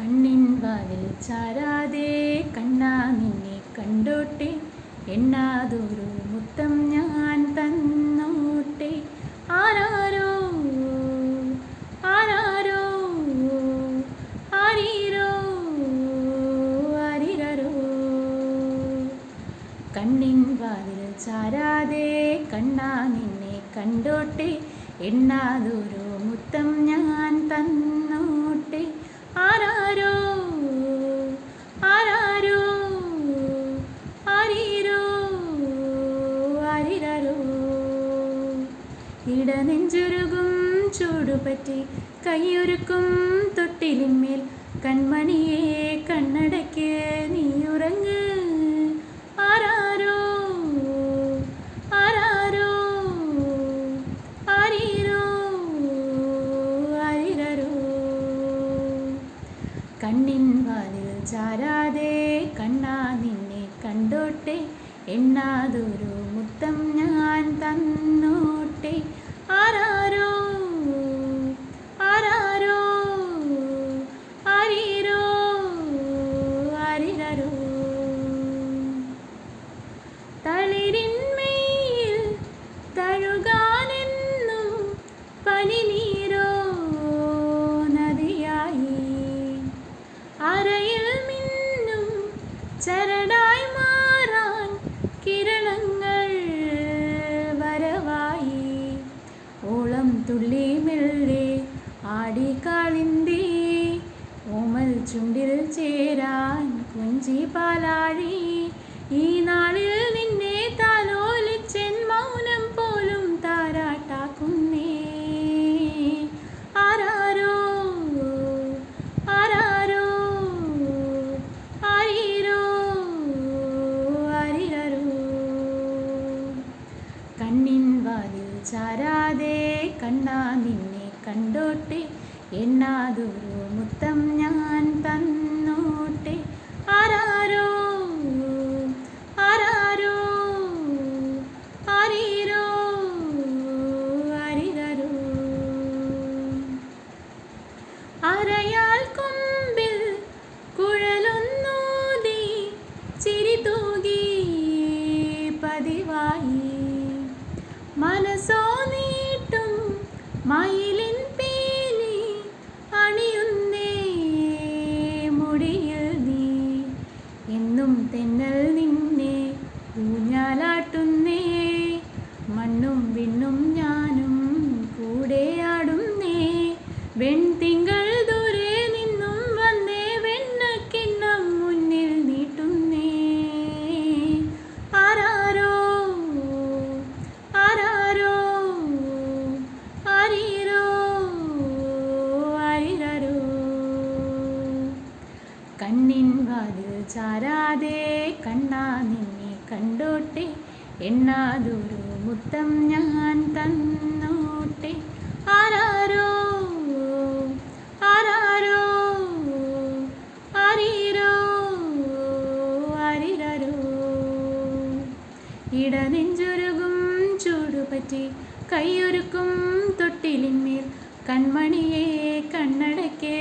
കണ്ണിൻ വാതിൽ ചാരാതെ കണ്ണാ നിന്നെ കണ്ടോട്ടെ. എണ്ണാതൊരു മുത്തം ഞാൻ തന്നോട്ടെ. ആരാരോ ആരാരോ ആരീരോ ആരിരോ കണ്ണിൻ വാതിൽ ചാരാതെ കണ്ണാ നിന്നെ കണ്ടോട്ടെ. എണ്ണാതൊരു മുത്തം ഞാൻ തന്നോട്ടെ. ഇടനെഞ്ചുരുകും ചൂടുപറ്റി കൈയൊരുക്കും തൊട്ടിലിന്മേൽ. കൺമണിയെ കണ്ണടയ്ക്ക് നീ ആരാരോ? ആരാരോ? ആരീരോ? ആരിരരോ? കണ്ണിൻ വാതിൽ ചാരാതെ കണ്ണാ നിന്നെ കണ്ടോട്ടെ. എണ്ണാതൊരു കുഞ്ചി പാലാഴി ഈ നാളിൽ നിന്നെ താലോലിച്ചൻ മൗനം പോലും താരാട്ടാക്കുന്നേ. ആരാരോ ആരാരോ ആരീരോ ആരിരരോ കണ്ണിൻ വാതിൽ ചാരാതെ കണ്ണാ നിന്നെ കണ്ടോട്ടെ എന്നാതൊരു മുത്തം കണ്ണിൻ വാതിൽ ചാരാതെ കണ്ണാ നിന്നെ കണ്ടോട്ടെ. എണ്ണാതൊരു മുത്തം ഞാൻ തന്നോട്ടെ. ആരാരോ? ആരാരോ? ആരീരോ? ആരിരരോ? ഇടനെഞ്ചുരുകും ചൂടുപറ്റി കൈയൊരുക്കും തൊട്ടിലിന്മേൽ കൺമണിയെ കണ്ണടയ്ക്ക്